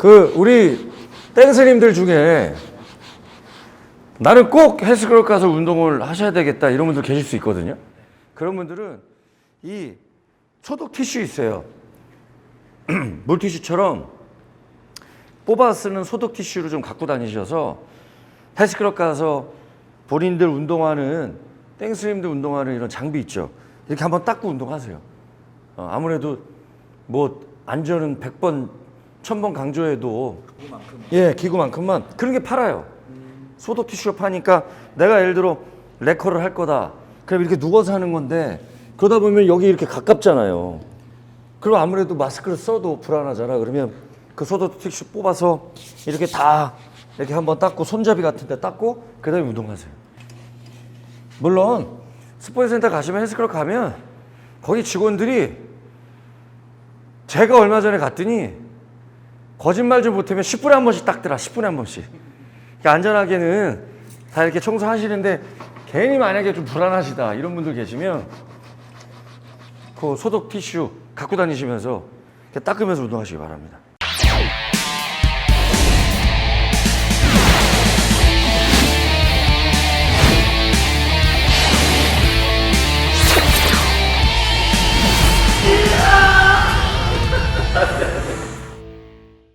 그 우리 댄스님들 중에 나는 꼭 헬스클럽 가서 운동을 하셔야 되겠다 이런 분들 계실 수 있거든요. 그런 분들은 이 소독 티슈 있어요. 물티슈처럼 뽑아 쓰는 소독 티슈를 좀 갖고 다니셔서 헬스클럽 가서 본인들 운동하는 땡스님들 운동하는 이런 장비 있죠. 이렇게 한번 닦고 운동하세요. 어, 아무래도 뭐 안전은 100번, 1000번 강조해도 예, 기구만큼만 그런 게 팔아요. 소독 티슈 파니까 내가 예를 들어 레커를 할 거다. 그럼 이렇게 누워서 하는 건데 그러다 보면 여기 이렇게 가깝잖아요. 그리고 아무래도 마스크를 써도 불안하잖아. 그러면 그 소독 티슈 뽑아서 이렇게 다 이렇게 한번 닦고 손잡이 같은 데 닦고 그다음에 운동하세요. 물론 스포츠 센터 가시면 헬스클럽 가면 거기 직원들이 제가 얼마 전에 갔더니 거짓말 좀 못하면 10분에 한 번씩 닦더라. 10분에 한 번씩. 그러니까 안전하게는 다 이렇게 청소하시는데 괜히 만약에 좀 불안하시다 이런 분들 계시면 그 소독 티슈 갖고 다니시면서 닦으면서 운동하시기 바랍니다.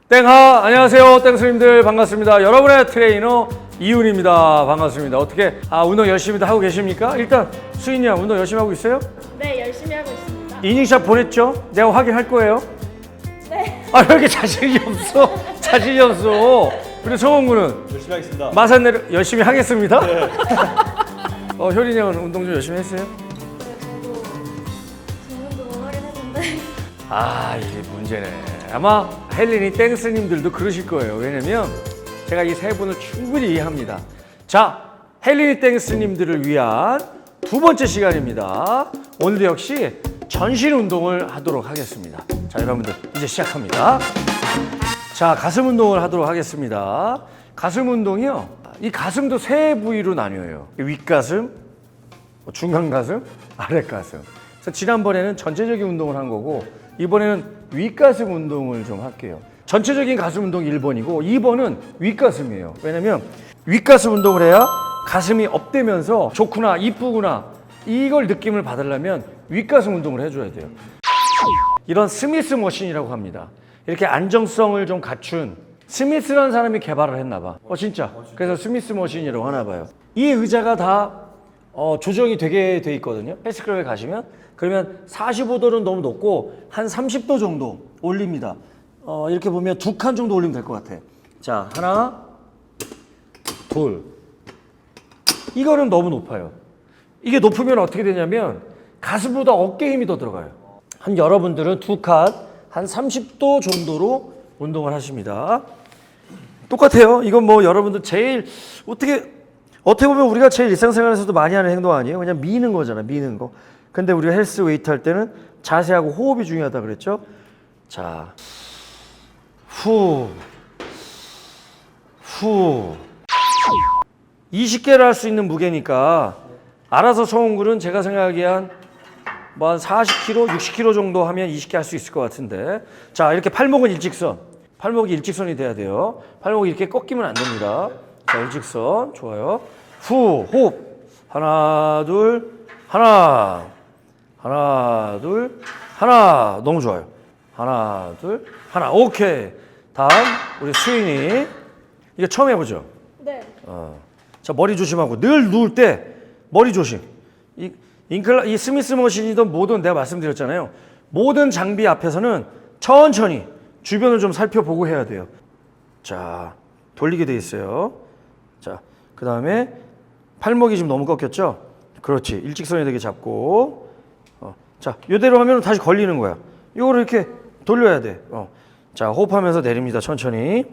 땡하 안녕하세요. 땡스님들 반갑습니다. 여러분의 트레이너 이훈입니다. 반갑습니다. 어떻게 아 운동 열심히 하고 계십니까? 일단 수인이 형 운동 열심히 하고 있어요? 네, 열심히 하고 있습니다. 이닝샷 보냈죠? 내가 확인할 거예요? 네. 아 왜 이렇게 자신이 없어? 자신이 없어. 그리고 성훈군은 열심히 하겠습니다. 마산 내려 열심히 하겠습니다? 어 효린이 형은 운동 좀 열심히 했어요? 네, 저도 중운동을 하긴 했는데. 아 이게 문제네 아마 헬린이 땡스님들도 그러실 거예요. 왜냐면 제가 이 세 분을 충분히 이해합니다. 자 헬린이 땡스님들을 위한 두 번째 시간입니다. 오늘도 역시 전신 운동을 하도록 하겠습니다. 자 여러분들 이제 시작합니다. 자 가슴 운동을 하도록 하겠습니다. 가슴 운동이요. 이 가슴도 세 부위로 나뉘어요. 윗가슴 뭐 중간 가슴, 아래 가슴. 그래서 지난번에는 전체적인 운동을 한 거고 이번에는 윗가슴 운동을 좀 할게요. 전체적인 가슴 운동 1번이고 2번은 윗가슴이에요. 왜냐면 윗가슴 운동을 해야 가슴이 업되면서 좋구나, 이쁘구나 이걸 느낌을 받으려면 윗가슴 운동을 해줘야 돼요. 이런 스미스 머신이라고 합니다. 이렇게 안정성을 좀 갖춘 스미스라는 사람이 개발을 했나 봐. 어 진짜. 그래서 스미스 머신이라고 하나 봐요. 이 의자가 다 어, 조정이 되게 돼 있거든요. 헬스클럽에 가시면 그러면 45도는 너무 높고 한 30도 정도 올립니다. 어, 이렇게 보면 두 칸 정도 올리면 될 것 같아. 자 하나, 둘. 이거는 너무 높아요. 이게 높으면 어떻게 되냐면 가슴보다 어깨 힘이 더 들어가요. 한 여러분들은 두 칸, 한 30도 정도로 운동을 하십니다. 똑같아요. 이건 뭐 여러분들 제일 어떻게 어떻게 보면 우리가 제일 일상생활에서도 많이 하는 행동 아니에요? 그냥 미는 거잖아, 미는 거. 근데 우리가 헬스 웨이트 할 때는 자세하고 호흡이 중요하다 그랬죠? 자, 후, 후. 20개를 할 수 있는 무게니까 알아서 성훈군은 제가 생각하기에 한 뭐한 40kg, 60kg 정도 하면 20개 할 수 있을 것 같은데 자 이렇게 팔목은 일직선 팔목이 일직선이 돼야 돼요 팔목이 이렇게 꺾이면 안 됩니다 자 일직선 좋아요 후 호흡 하나 둘 하나 하나 둘 하나 너무 좋아요 하나 둘 하나 오케이 다음 우리 수인이 이거 처음 해보죠 네. 어. 자 머리 조심하고 늘 누울 때 머리 조심. 이 인클라 이 스미스 머신이든 뭐든 내가 말씀드렸잖아요. 모든 장비 앞에서는 천천히 주변을 좀 살펴보고 해야 돼요. 자 돌리게 돼 있어요. 자 그 다음에 팔목이 지금 너무 꺾였죠? 그렇지 일직선이 되게 잡고 어. 자 이대로 하면 다시 걸리는 거야. 이거를 이렇게 돌려야 돼. 어. 자 호흡하면서 내립니다 천천히.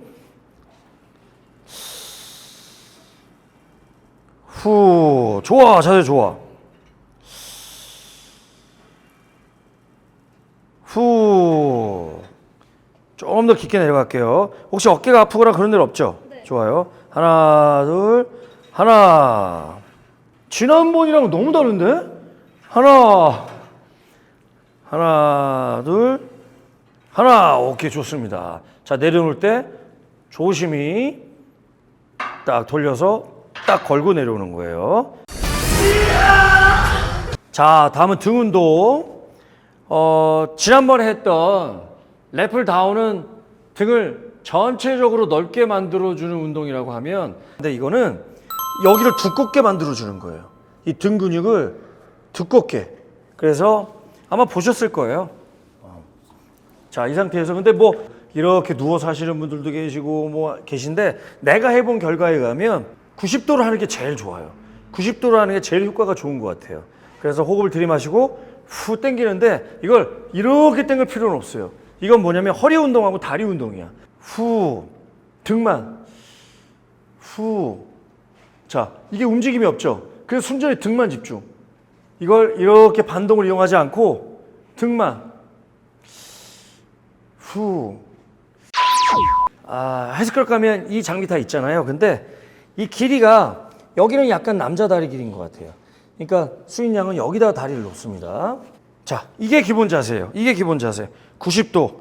후 좋아 자세 좋아 후 좀 더 깊게 내려갈게요 혹시 어깨가 아프거나 그런 데 없죠 네. 좋아요 하나 둘 하나. 지난번이랑 너무 다른데? 하나. 하나 둘 하나. 오케이 좋습니다. 자, 내려놓을 때 조심히 딱 돌려서 딱 걸고 내려오는 거예요. 자, 다음은 등 운동. 어, 지난번에 했던 래플 다운은 등을 전체적으로 넓게 만들어주는 운동이라고 하면, 근데 이거는 여기를 두껍게 만들어주는 거예요. 이 등 근육을 두껍게. 그래서 아마 보셨을 거예요. 어. 자, 이 상태에서 근데 뭐 이렇게 누워서 하시는 분들도 계시고 뭐 계신데 내가 해본 결과에 가면 90도로 하는 게 제일 좋아요. 90도로 하는 게 제일 효과가 좋은 것 같아요. 그래서 호흡을 들이마시고 후 당기는데 이걸 이렇게 당길 필요는 없어요. 이건 뭐냐면 허리 운동하고 다리 운동이야. 후 등만 후. 자, 이게 움직임이 없죠. 그래서 순전히 등만 집중. 이걸 이렇게 반동을 이용하지 않고 등만 후. 아, 헬스클럽 가면 이 장비 다 있잖아요. 근데 이 길이가 여기는 약간 남자 다리 길이인 것 같아요. 그러니까 수인 양은 여기다 다리를 놓습니다. 자, 이게 기본 자세예요. 이게 기본 자세. 90도,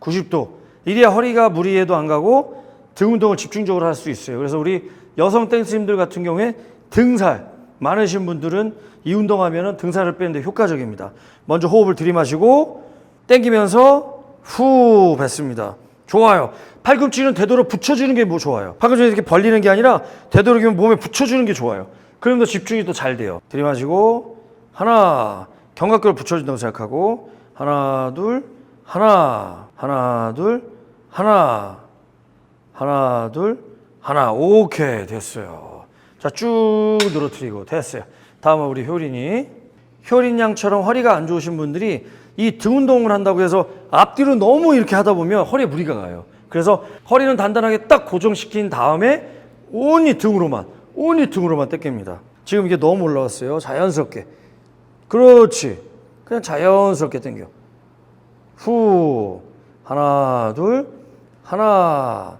90도. 이래야 허리가 무리해도 안 가고 등 운동을 집중적으로 할 수 있어요. 그래서 우리 여성 댄스님들 같은 경우에 등살 많으신 분들은 이 운동하면 등살을 빼는데 효과적입니다. 먼저 호흡을 들이마시고 당기면서 후 뱉습니다. 좋아요. 팔꿈치는 되도록 붙여주는 게 뭐 좋아요. 팔꿈치 이렇게 벌리는 게 아니라 되도록이면 몸에 붙여주는 게 좋아요. 그럼 더 집중이 더 잘 돼요. 들이마시고 하나 견갑골 붙여준다고 생각하고 하나 둘 하나 하나 둘 하나 하나 둘 하나 오케이 됐어요. 자 쭉 늘어뜨리고 됐어요. 다음은 우리 효린이 효린 양처럼 허리가 안 좋으신 분들이 이 등 운동을 한다고 해서 앞뒤로 너무 이렇게 하다 보면 허리에 무리가 가요. 그래서 허리는 단단하게 딱 고정시킨 다음에 온리 등으로만 온리 등으로만 땡깁니다. 지금 이게 너무 올라왔어요. 자연스럽게. 그렇지. 그냥 자연스럽게 당겨. 후. 하나, 둘. 하나.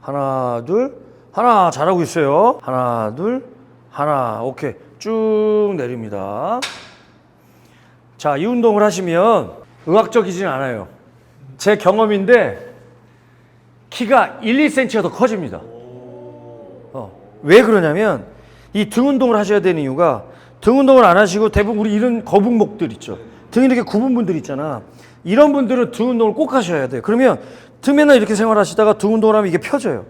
하나, 둘. 하나. 잘하고 있어요. 하나, 둘. 하나. 오케이. 쭉 내립니다. 자, 이 운동을 하시면 의학적이진 않아요. 제 경험인데 키가 1, 2cm가 더 커집니다. 어, 왜 그러냐면 이 등 운동을 하셔야 되는 이유가 등 운동을 안 하시고 대부분 우리 이런 거북목들 있죠. 등 이렇게 굽은 분들 있잖아. 이런 분들은 등 운동을 꼭 하셔야 돼요. 그러면 등 맨날 이렇게 생활하시다가 등 운동을 하면 이게 펴져요.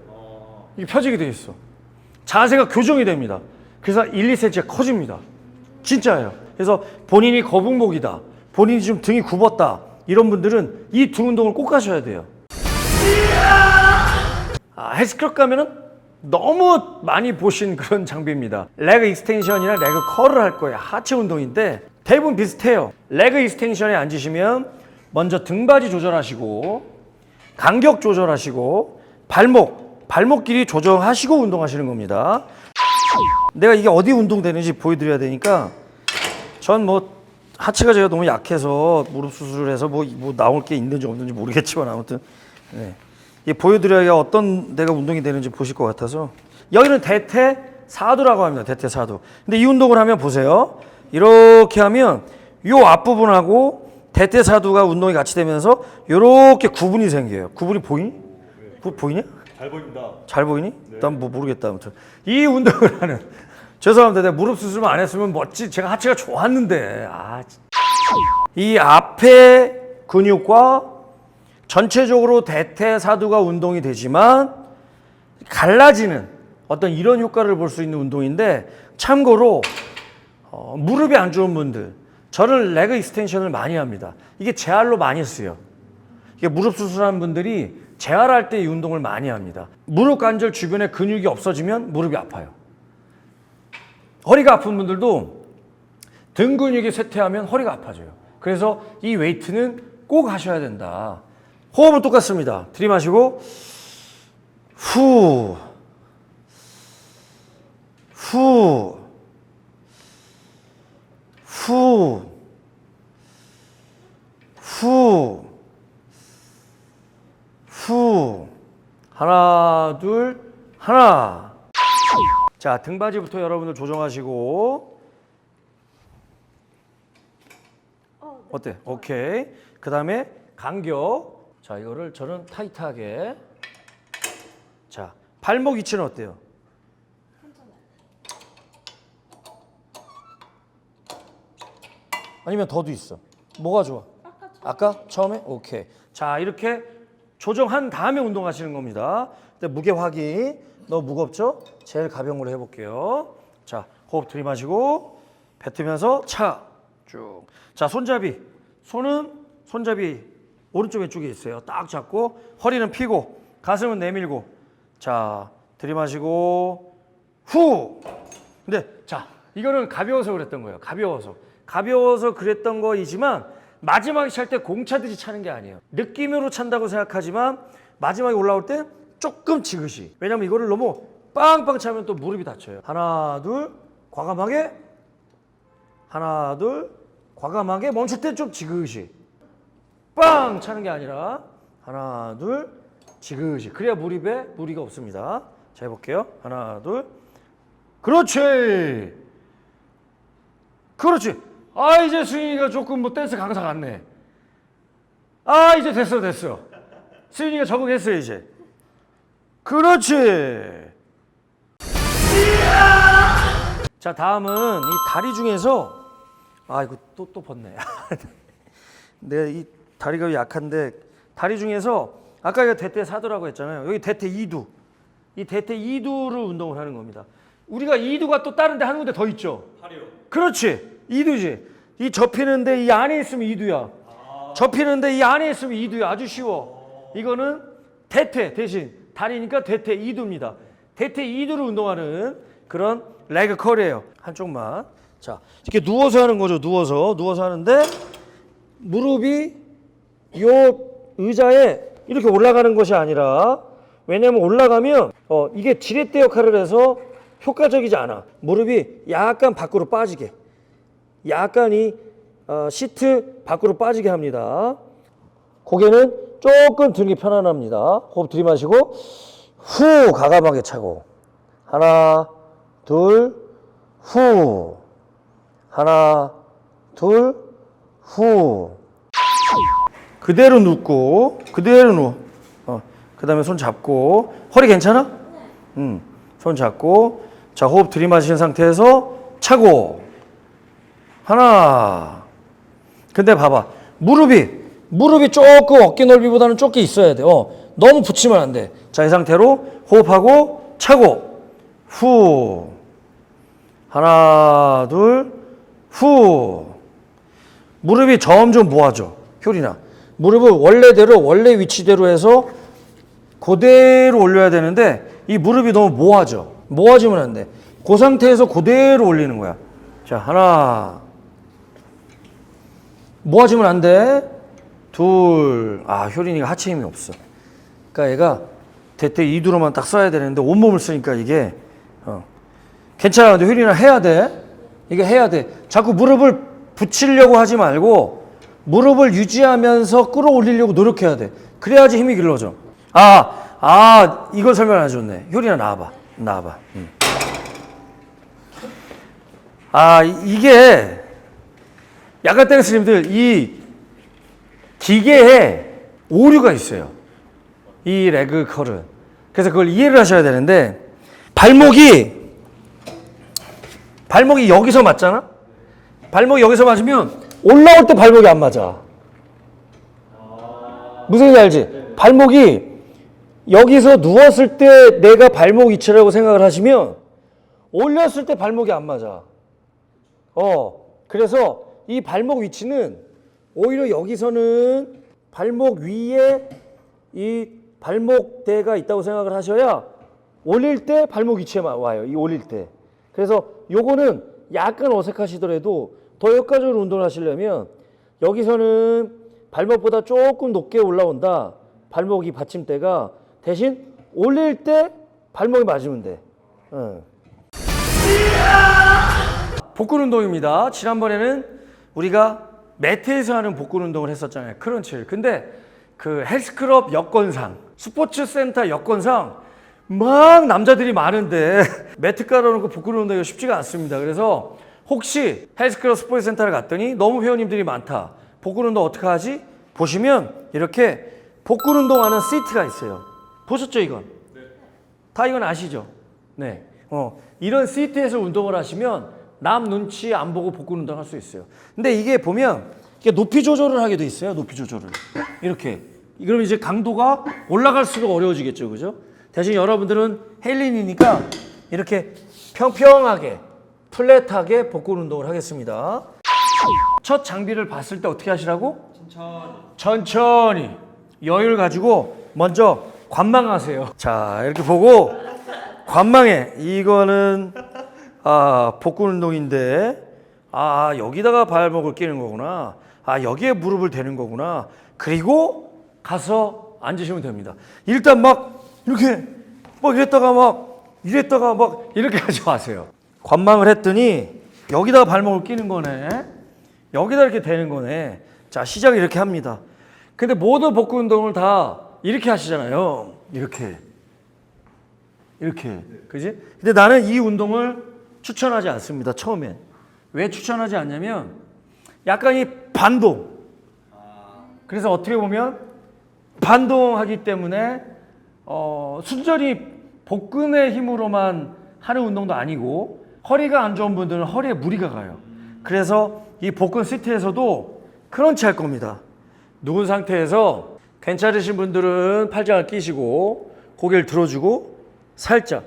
이게 펴지게 돼 있어. 자세가 교정이 됩니다. 그래서 1, 2cm가 커집니다. 진짜예요. 그래서 본인이 거북목이다. 본인이 좀 등이 굽었다. 이런 분들은 이등 운동을 꼭 하셔야 돼요. 아, 헬스클럽 가면은 너무 많이 보신 그런 장비입니다. 레그 익스텐션이나 레그 컬을 할 거예요. 하체 운동인데 대부분 비슷해요. 레그 익스텐션에 앉으시면 먼저 등받이 조절하시고 간격 조절하시고 발목 발목 길이 조정하시고 운동하시는 겁니다. 내가 이게 어디 운동되는지 보여드려야 되니까 전 뭐 하체가 제가 너무 약해서 무릎 수술을 해서 뭐, 뭐 나올 게 있는지 없는지 모르겠지만 아무튼 네. 이 보여드려야 어떤 데가 운동이 되는지 보실 것 같아서 여기는 대퇴 사두라고 합니다. 대퇴 사두. 근데 이 운동을 하면 보세요. 이렇게 하면 요 앞부분하고 대퇴 사두가 운동이 같이 되면서 이렇게 구분이 생겨요. 구분이 보이니? 보, 보이냐? 잘 보입니다. 잘 보이니? 난 뭐 모르겠다 아무튼 이 운동을 하는 죄송합니다 내가 무릎 수술만 안 했으면 멋지 제가 하체가 좋았는데 아, 진- 이 앞에 근육과 전체적으로 대퇴사두가 운동이 되지만 갈라지는 어떤 이런 효과를 볼 수 있는 운동인데 참고로 어, 무릎이 안 좋은 분들 저는 레그 익스텐션을 많이 합니다 이게 재활로 많이 쓰여 이게 무릎 수술한 분들이 재활할 때 이 운동을 많이 합니다. 무릎 관절 주변에 근육이 없어지면 무릎이 아파요. 허리가 아픈 분들도 등 근육이 쇠퇴하면 허리가 아파져요. 그래서 이 웨이트는 꼭 하셔야 된다. 호흡은 똑같습니다. 들이마시고 후, 후, 후, 후. 후 하나 둘 하나 자 등받이부터 여러분들 조정하시고. 어때 오케이 그 다음에 간격 자, 이거를 저는 타이트하게. 자, 발목 위치는 어때요? 아니면 더도 있어. 뭐가 좋아? 아까 처음에 오케이. 자 이렇게 조정한 다음에 운동하시는 겁니다. 근데 무게 확인. 너무 무겁죠? 제일 가벼운 걸로 해볼게요. 자 호흡 들이마시고 뱉으면서 차 쭉. 자 손잡이. 손은 손잡이 오른쪽 왼쪽에 있어요. 딱 잡고 허리는 펴고 가슴은 내밀고. 자 들이마시고 후. 근데 자 이거는 가벼워서 그랬던 거예요. 가벼워서 가벼워서 그랬던 거이지만 마지막에 찰 때 공차듯이 차는 게 아니에요. 느낌으로 찬다고 생각하지만 마지막에 올라올 때 조금 지그시. 왜냐면 이거를 너무 빵빵 차면 또 무릎이 다쳐요. 하나 둘 과감하게 하나 둘 과감하게 멈출 때 좀 지그시. 빵 차는 게 아니라 하나 둘 지그시. 그래야 무릎에 무리가 없습니다. 자 해볼게요. 하나 둘 그렇지. 그렇지. 아 이제 수인이가 조금 뭐 댄스 강사 같네. 아 이제 됐어 됐어. 수인이가 적응했어요 이제. 그렇지. 자 다음은 이 다리 중에서 아 이거 또 또 벗네. 내가 이 다리가 약한데 다리 중에서 아까 이거 대퇴 사두라고 했잖아요. 여기 대퇴 이두. 이 대퇴 이두를 운동을 하는 겁니다. 우리가 이두가 또 다른데 하는 군데 더 있죠. 그렇지. 이두지. 이 접히는데 이 안에 있으면 이두야. 접히는데 이 안에 있으면 이두야. 아주 쉬워. 이거는 대퇴 대신 다리니까 대퇴 이두입니다. 대퇴 이두를 운동하는 그런 레그 컬이에요. 한쪽만. 자, 이렇게 누워서 하는 거죠. 누워서. 누워서 하는데 무릎이 요 의자에 이렇게 올라가는 것이 아니라 왜냐면 올라가면 어, 이게 지렛대 역할을 해서 효과적이지 않아. 무릎이 약간 밖으로 빠지게. 약간 이 어, 시트 밖으로 빠지게 합니다. 고개는 조금 들기 편안합니다. 호흡 들이마시고 후 가감하게 차고 하나 둘 후 하나 둘 후 그대로 눕고 그대로 누워. 어, 그 다음에 손 잡고 허리 괜찮아? 음, 손 잡고 자 호흡 들이마신 상태에서 차고 하나. 근데 봐봐 무릎이 무릎이 조금 어깨 넓이보다는 좁게 있어야 돼. 어, 너무 붙이면 안 돼. 자 이 상태로 호흡하고 차고 후 하나 둘 후. 무릎이 점점 모아져. 효리나. 무릎을 원래대로 원래 위치대로 해서 그대로 올려야 되는데 이 무릎이 너무 모아져. 모아지면 안 돼. 그 상태에서 그대로 올리는 거야. 자, 하나. 모아지면 안 돼. 둘. 아, 효린이가 하체 힘이 없어. 그러니까 얘가 대퇴 이두로만 딱 써야 되는데 온몸을 쓰니까 이게 어. 괜찮아. 근데 효린아 해야 돼. 이게 해야 돼. 자꾸 무릎을 붙이려고 하지 말고 무릎을 유지하면서 끌어올리려고 노력해야 돼. 그래야지 힘이 길러져. 아, 아, 이걸 설명 안 해줬네. 효린아 나와봐. 나와봐. 음. 아, 이- 이게 약간 댄스님들 이 기계에 오류가 있어요. 이 레그 컬은. 그래서 그걸 이해를 하셔야 되는데 발목이 발목이 여기서 맞잖아? 발목이 여기서 맞으면 올라올 때 발목이 안 맞아. 무슨 얘기 알지? 발목이 여기서 누웠을 때 내가 발목 위치라고 생각을 하시면 올렸을 때 발목이 안 맞아. 어, 그래서 이 발목 위치는 오히려 여기서는 발목 위에 이 발목대가 있다고 생각을 하셔야 올릴 때 발목 위치에 마- 와요. 이 올릴 때. 그래서 요거는 약간 어색하시더라도 더 효과적으로 운동을 하시려면 여기서는 발목보다 조금 높게 올라온다. 발목이 받침대가 대신 올릴 때 발목이 맞으면 돼. 응. 복근 운동입니다. 지난번에는 우리가 매트에서 하는 복근 운동을 했었잖아요. 크런치를. 근데 그 헬스클럽 여건상, 스포츠 센터 여건상 막 남자들이 많은데 매트 깔아놓고 복근 운동이 쉽지가 않습니다. 그래서 혹시 헬스클럽 스포츠 센터를 갔더니 너무 회원님들이 많다. 복근 운동 어떻게 하지? 보시면 이렇게 복근 운동하는 시트가 있어요. 보셨죠 이건? 다 이건 아시죠? 네. 어, 이런 시트에서 운동을 하시면 남 눈치 안 보고 복근 운동할 수 있어요. 근데 이게 보면 이게 높이 조절을 하게 돼 있어요. 높이 조절을 이렇게. 그럼 이제 강도가 올라갈수록 어려워지겠죠, 그죠? 대신 여러분들은 헬린이니까 이렇게 평평하게 플랫하게 복근 운동을 하겠습니다. 첫 장비를 봤을 때 어떻게 하시라고? 천천히 여유를 가지고 먼저 관망하세요. 자 이렇게 보고 관망해. 이거는 아 복근 운동인데 아 여기다가 발목을 끼는 거구나. 아 여기에 무릎을 대는 거구나. 그리고 가서 앉으시면 됩니다. 일단 막 이렇게 막 이랬다가 막 이랬다가 막 이렇게 하지 마세요. 관망을 했더니 여기다가 발목을 끼는 거네. 여기다 이렇게 대는 거네. 자, 시작을 이렇게 합니다. 근데 모든 복근 운동을 다 이렇게 하시잖아요. 이렇게. 이렇게. 그지? 근데 나는 이 운동을 추천하지 않습니다. 처음엔. 왜 추천하지 않냐면 약간 이 반동. 그래서 어떻게 보면 반동하기 때문에 어, 순전히 복근의 힘으로만 하는 운동도 아니고 허리가 안 좋은 분들은 허리에 무리가 가요. 그래서 이 복근 시트에서도 크런치 할 겁니다. 누운 상태에서 괜찮으신 분들은 팔짱을 끼시고 고개를 들어주고 살짝.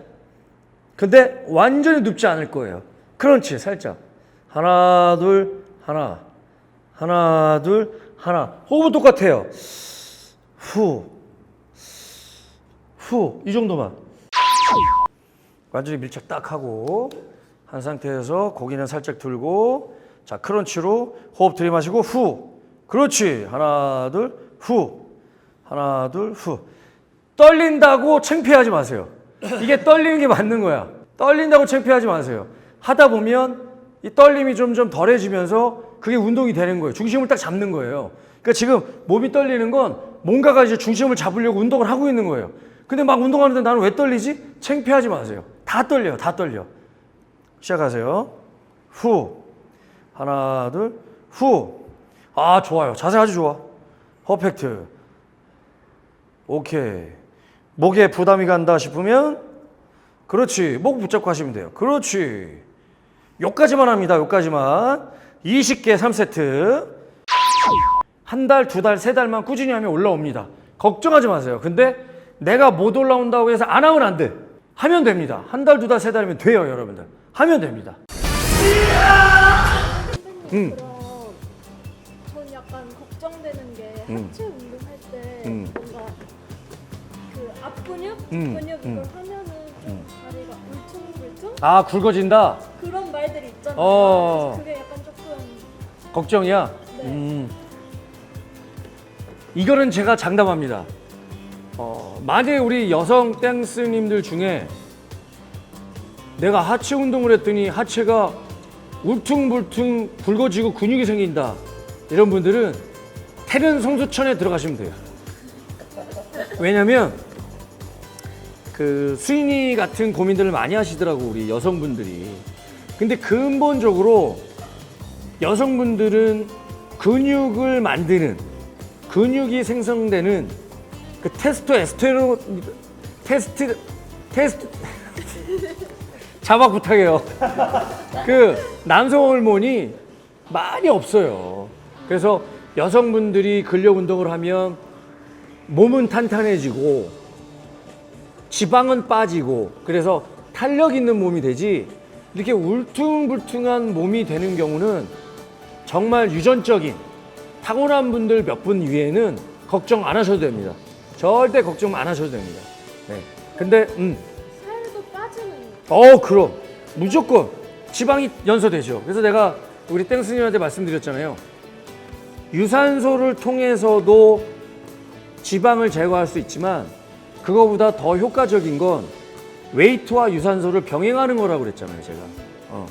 근데 완전히 눕지 않을 거예요. 크런치 살짝. 하나 둘 하나. 하나 둘 하나. 호흡은 똑같아요. 후. 후. 이 정도만. 완전히 밀착 딱 하고 한 상태에서 고기는 살짝 들고 자 크런치로 호흡 들이마시고 후. 그렇지. 하나 둘 후. 하나 둘 후. 떨린다고 창피하지 마세요 이게 떨리는 게 맞는 거야 떨린다고 창피하지 마세요 하다 보면 이 떨림이 점점 덜해지면서 그게 운동이 되는 거예요 중심을 딱 잡는 거예요 그러니까 지금 몸이 떨리는 건 뭔가가 이제 중심을 잡으려고 운동을 하고 있는 거예요 근데 막 운동하는데 나는 왜 떨리지? 창피하지 마세요 다 떨려요 다 떨려 시작하세요. 후. 하나, 둘, 후. 아, 좋아요. 자세 아주 좋아. 퍼펙트. 오케이. 목에 부담이 간다 싶으면, 그렇지. 목 붙잡고 하시면 돼요. 그렇지. 요까지만 합니다. 요까지만. 20개 3세트. 한 달, 두 달, 세 달만 꾸준히 하면 올라옵니다. 걱정하지 마세요. 근데 내가 못 올라온다고 해서 안 하면 안 돼. 하면 됩니다. 한 달, 두 달, 세 달이면 돼요, 여러분들. 하면 됩니다. 선배님 그럼 전 약간 걱정되는 게 음. 하체 음, 근육 이걸 음. 하면은 좀 다리가 울퉁불퉁 아, 굵어진다? 그런 말들이 있잖아요. 어. 그래서 그게 약간 조금 걱정이야? 네. 음. 이거는 제가 장담합니다. 어, 만약에 우리 여성 댄스님들 중에 내가 하체 운동을 했더니 하체가 울퉁불퉁 굵어지고 근육이 생긴다. 이런 분들은 태릉 성수천에 들어가시면 돼요. 왜냐면 그 수인이 같은 고민들을 많이 하시더라고 우리 여성분들이. 근데 근본적으로 여성분들은 근육을 만드는 근육이 생성되는 그 테스토에스테론 테스트 테스트 자막 부탁해요. 그 남성 호르몬이 많이 없어요. 그래서 여성분들이 근력 운동을 하면 몸은 탄탄해지고 지방은 빠지고 그래서 탄력 있는 몸이 되지 이렇게 울퉁불퉁한 몸이 되는 경우는 정말 유전적인 타고난 분들 몇 분 위에는 걱정 안 하셔도 됩니다. 절대 걱정 안 하셔도 됩니다. 네. 근데 음, 살도 빠지는 어 그럼 무조건 지방이 연소되죠. 그래서 내가 우리 땡스님한테 말씀드렸잖아요. 유산소를 통해서도 지방을 제거할 수 있지만 그거보다 더 효과적인 건 웨이트와 유산소를 병행하는 거라고 그랬잖아요, 제가. 어.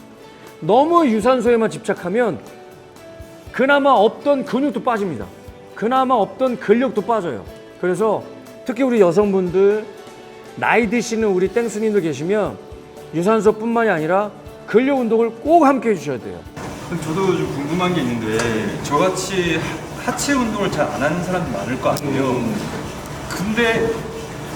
너무 유산소에만 집착하면 그나마 없던 근육도 빠집니다. 그나마 없던 근력도 빠져요. 그래서 특히 우리 여성분들 나이 드시는 우리 땡스님들 계시면 유산소뿐만이 아니라 근력 운동을 꼭 함께 해주셔야 돼요. 저도 좀 궁금한 게 있는데 저같이 하- 하체 운동을 잘 안 하는 사람도 많을 거 아니에요. 근데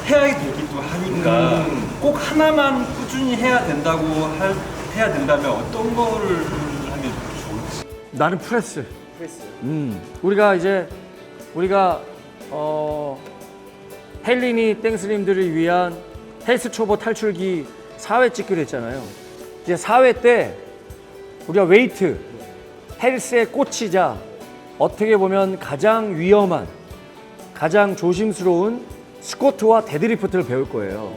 해야 되기도 하니까 음. 꼭 하나만 꾸준히 해야 된다고 할, 해야 된다면 어떤 거를 하면 좋을지. 나는 프레스. 프레스. 음, 우리가 이제 우리가 어 헬린이 땡스님들을 위한 헬스 초보 탈출기 4회 찍기로 했잖아요. 이제 4회 때 우리가 웨이트 헬스에 꽂히자 어떻게 보면 가장 위험한 가장 조심스러운 스쿼트와 데드리프트를 배울 거예요.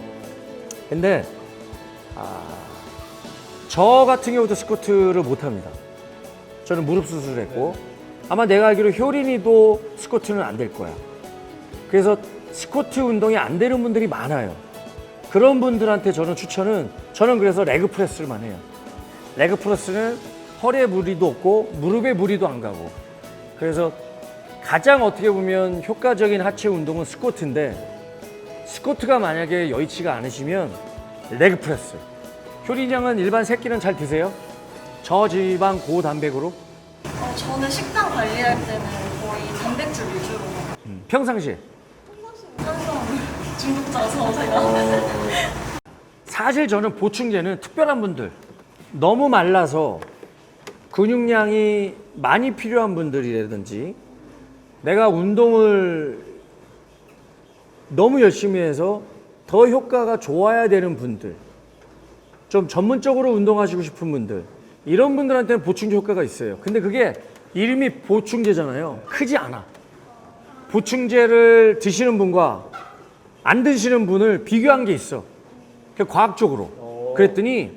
근데 아, 저 같은 경우도 스쿼트를 못 합니다. 저는 무릎 수술을 했고 아마 내가 알기로 효린이도 스쿼트는 안 될 거야. 그래서 스쿼트 운동이 안 되는 분들이 많아요. 그런 분들한테 저는 추천은 저는 그래서 레그 프레스를만 해요. 레그 프레스는 허리에 무리도 없고 무릎에 무리도 안 가고 그래서 가장 어떻게 보면 효과적인 하체 운동은 스쿼트인데 스쿼트가 만약에 여의치가 않으시면 레그 프레스. 효린 양은 일반 새끼는 잘 드세요? 저지방 고단백으로? 어, 저는 식단 관리할 때는 거의 단백질 위주로 음, 평상시에? 중독자서 제가. 사실 저는 보충제는 특별한 분들. 너무 말라서 근육량이 많이 필요한 분들이라든지 내가 운동을 너무 열심히 해서 더 효과가 좋아야 되는 분들 좀 전문적으로 운동하시고 싶은 분들 이런 분들한테는 보충제 효과가 있어요. 근데 그게 이름이 보충제잖아요. 크지 않아. 보충제를 드시는 분과 안 드시는 분을 비교한 게 있어. 그 과학적으로. 그랬더니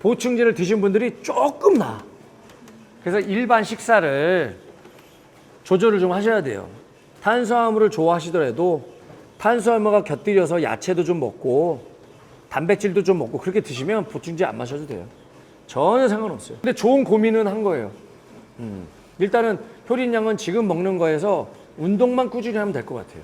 보충제를 드신 분들이 조금 나. 그래서 일반 식사를 조절을 좀 하셔야 돼요. 탄수화물을 좋아하시더라도 탄수화물과 곁들여서 야채도 좀 먹고 단백질도 좀 먹고 그렇게 드시면 보충제 안 마셔도 돼요. 전혀 상관없어요. 근데 좋은 고민은 한 거예요. 음. 일단은 효린 양은 지금 먹는 거에서 운동만 꾸준히 하면 될 것 같아요.